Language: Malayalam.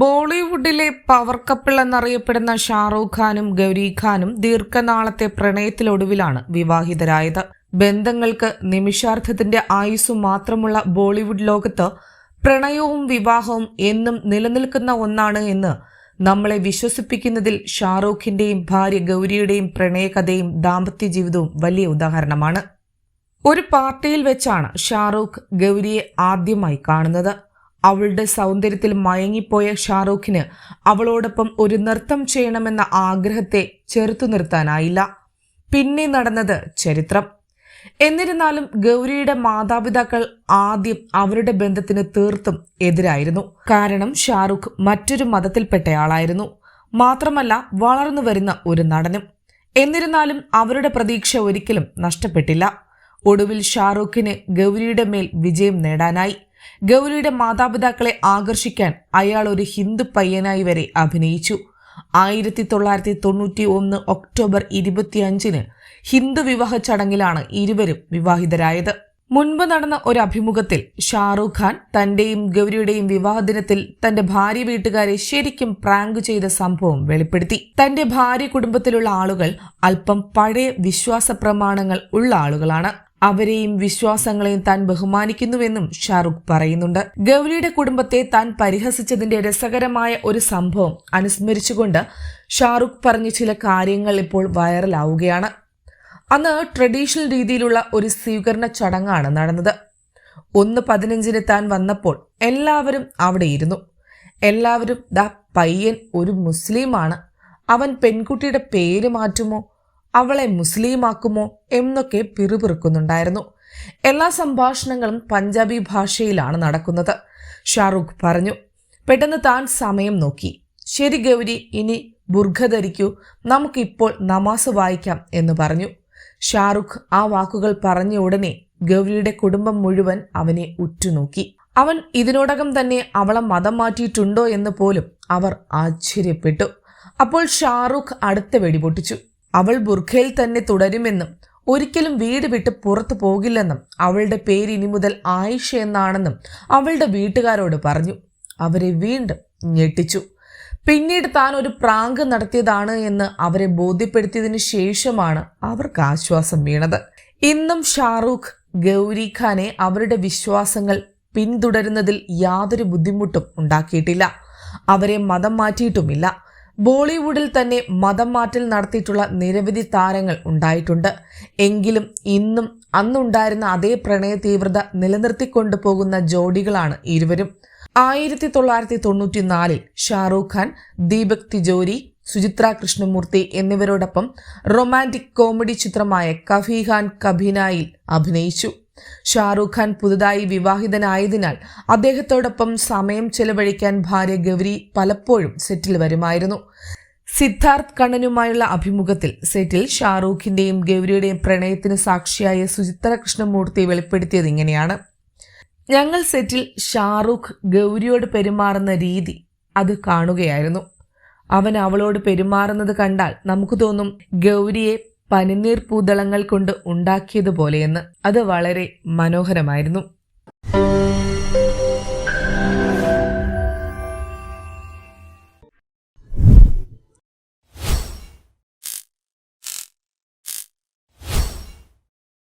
ബോളിവുഡിലെ പവർ കപ്പിൾ എന്നറിയപ്പെടുന്ന ഷാറൂഖ് ഖാനും ഗൗരി ഖാനും ദീർഘനാളത്തെ പ്രണയത്തിലൊടുവിലാണ് വിവാഹിതരായത്. ബന്ധങ്ങൾക്ക് നിമിഷാർത്ഥത്തിന്റെ ആയുസ് മാത്രമുള്ള ബോളിവുഡ് ലോകത്ത് പ്രണയവും വിവാഹവും എന്നും നിലനിൽക്കുന്ന ഒന്നാണ് എന്ന് നമ്മളെ വിശ്വസിപ്പിക്കുന്നതിൽ ഷാറൂഖിന്റെയും ഭാര്യ ഗൗരിയുടെയും പ്രണയകഥയും ദാമ്പത്യ ജീവിതവും വലിയ ഉദാഹരണമാണ്. ഒരു പാർട്ടിയിൽ വെച്ചാണ് ഷാറൂഖ് ഗൗരിയെ ആദ്യമായി കാണുന്നത്. അവളുടെ സൗന്ദര്യത്തിൽ മയങ്ങിപ്പോയ ഷാറൂഖിന് അവളോടൊപ്പം ഒരു നൃത്തം ചെയ്യണമെന്ന ആഗ്രഹത്തെ ചെറുത്തു നിർത്താനായില്ല. പിന്നെ നടന്നത് ചരിത്രം. എന്നിരുന്നാലും ഗൗരിയുടെ മാതാപിതാക്കൾ ആദ്യം അവരുടെ ബന്ധത്തിന് തീർത്തും എതിരായിരുന്നു. കാരണം ഷാറുഖ് മറ്റൊരു മതത്തിൽപ്പെട്ടയാളായിരുന്നു. മാത്രമല്ല വളർന്നു വരുന്ന ഒരു നടനും. എന്നിരുന്നാലും അവരുടെ പ്രതീക്ഷ ഒരിക്കലും നഷ്ടപ്പെട്ടില്ല. ഒടുവിൽ ഷാറൂഖിന് ഗൗരിയുടെ മേൽ വിജയം നേടാനായി. ഗൗരിയുടെ മാതാപിതാക്കളെ ആകർഷിക്കാൻ അയാൾ ഒരു ഹിന്ദു പയ്യനായി വരെ അഭിനയിച്ചു. ആയിരത്തി തൊള്ളായിരത്തി തൊണ്ണൂറ്റി ഒന്ന് ഒക്ടോബർ ഇരുപത്തിയഞ്ചിന് ഹിന്ദു വിവാഹ ചടങ്ങിലാണ് ഇരുവരും വിവാഹിതരായത്. മുൻപ് നടന്ന ഒരു അഭിമുഖത്തിൽ ഷാറൂഖ് ഖാൻ തന്റെയും ഗൗരിയുടെയും വിവാഹ ദിനത്തിൽ തന്റെ ഭാര്യ വീട്ടുകാരെ ശരിക്കും പ്രാങ്ക് ചെയ്ത സംഭവം വെളിപ്പെടുത്തി. തന്റെ ഭാര്യ കുടുംബത്തിലുള്ള ആളുകൾ അല്പം പഴയ വിശ്വാസ പ്രമാണങ്ങൾ ഉള്ള ആളുകളാണ്. അവരെയും വിശ്വാസങ്ങളെയും താൻ ബഹുമാനിക്കുന്നുവെന്നും ഷാറുഖ് പറയുന്നുണ്ട്. ഗൗരിയുടെ കുടുംബത്തെ താൻ പരിഹസിച്ചതിന്റെ രസകരമായ ഒരു സംഭവം അനുസ്മരിച്ചുകൊണ്ട് ഷാറുഖ് പറഞ്ഞ ചില കാര്യങ്ങൾ ഇപ്പോൾ വൈറലാവുകയാണ്. അന്ന് ട്രഡീഷണൽ രീതിയിലുള്ള ഒരു സ്വീകരണ ചടങ്ങാണ് നടന്നത്. ഒന്ന് പതിനഞ്ചിന് താൻ വന്നപ്പോൾ എല്ലാവരും അവിടെ ഇരുന്നു. എല്ലാവരും ദ പയ്യൻ ഒരു മുസ്ലിമാണ്. അവൻ പെൺകുട്ടിയുടെ പേര് മാറ്റുമോ? അവളെ മുസ്ലിമാക്കുമോ എന്നൊക്കെ പിറുപിറുക്കുന്നുണ്ടായിരുന്നു. എല്ലാ സംഭാഷണങ്ങളും പഞ്ചാബി ഭാഷയിലാണ് നടക്കുന്നത്. ഷാറുഖ് പറഞ്ഞു പെട്ടെന്ന് താൻ സമയം നോക്കി. ശരി ഗൗരി ഇനി ബുർഖ ധരിക്കൂ നമുക്കിപ്പോൾ നമാസ് വായിക്കാം എന്ന് പറഞ്ഞു. ഷാറുഖ് ആ വാക്കുകൾ പറഞ്ഞ ഉടനെ ഗൗരിയുടെ കുടുംബം മുഴുവൻ അവനെ ഉറ്റുനോക്കി. അവൻ ഇതിനോടകം തന്നെ അവളെ മതം മാറ്റിയിട്ടുണ്ടോ എന്ന് പോലും അവർ ആശ്ചര്യപ്പെട്ടു. അപ്പോൾ ഷാറുഖ് അടുത്ത വെടിപൊട്ടിച്ചു അവൾ ബുർഖയിൽ തന്നെ തുടരുമെന്നും ഒരിക്കലും വീട് വിട്ട് പുറത്തു പോകില്ലെന്നും അവളുടെ പേര് ഇനി മുതൽ ആയിഷ എന്നാണെന്നും അവളുടെ വീട്ടുകാരോട് പറഞ്ഞു. അവരെ വീണ്ടും ഞെട്ടിച്ചു. പിന്നീട് താൻ ഒരു പ്രാങ്ക് നടത്തിയതാണ് എന്ന് അവരെ ബോധ്യപ്പെടുത്തിയതിനു ശേഷമാണ് അവർക്ക് ആശ്വാസം വീണത്. ഇന്നും ഷാറൂഖ് ഗൗരി ഖാനെ അവരുടെ വിശ്വാസങ്ങൾ പിന്തുടരുന്നതിൽ യാതൊരു ബുദ്ധിമുട്ടും ഉണ്ടാക്കിയിട്ടില്ല. അവരെ മതം മാറ്റിയിട്ടുമില്ല. ബോളിവുഡിൽ തന്നെ മതം മാറ്റൽ നടത്തിയിട്ടുള്ള നിരവധി താരങ്ങൾ ഉണ്ടായിട്ടുണ്ട്. എങ്കിലും ഇന്നും അന്നുണ്ടായിരുന്ന അതേ പ്രണയ തീവ്രത നിലനിർത്തിക്കൊണ്ടു പോകുന്ന ജോഡികളാണ് ഇരുവരും. ആയിരത്തി തൊള്ളായിരത്തി തൊണ്ണൂറ്റി നാലിൽ ഷാറൂഖ് ഖാൻ ദീപക് തിജോരി സുചിത്ര കൃഷ്ണമൂർത്തി എന്നിവരോടൊപ്പം റൊമാന്റിക് കോമഡി ചിത്രമായ കഫി ഖാൻ കഭിനായിൽ അഭിനയിച്ചു. ഷാറൂഖ് ഖാൻ പുതുതായി വിവാഹിതനായതിനാൽ അദ്ദേഹത്തോടൊപ്പം സമയം ചെലവഴിക്കാൻ ഭാര്യ ഗൗരി പലപ്പോഴും സെറ്റിൽ വരുമായിരുന്നു. സിദ്ധാർത്ഥ് കണ്ണനുമായുള്ള അഭിമുഖത്തിൽ സെറ്റിൽ ഷാറൂഖിന്റെയും ഗൗരിയുടെയും പ്രണയത്തിന് സാക്ഷിയായ സുചിത്ര കൃഷ്ണമൂർത്തി വെളിപ്പെടുത്തിയത് ഇങ്ങനെയാണ്. ഞങ്ങൾ സെറ്റിൽ ഷാറൂഖ് ഗൗരിയോട് പെരുമാറുന്ന രീതി അത് കാണുകയായിരുന്നു. അവൻ അവളോട് പെരുമാറുന്നത് കണ്ടാൽ നമുക്ക് തോന്നും ഗൗരിയെ പനിനീർ പൂതളങ്ങൾ കൊണ്ട് ഉണ്ടാക്കിയതുപോലെയെന്ന്. അത് വളരെ മനോഹരമായിരുന്നു.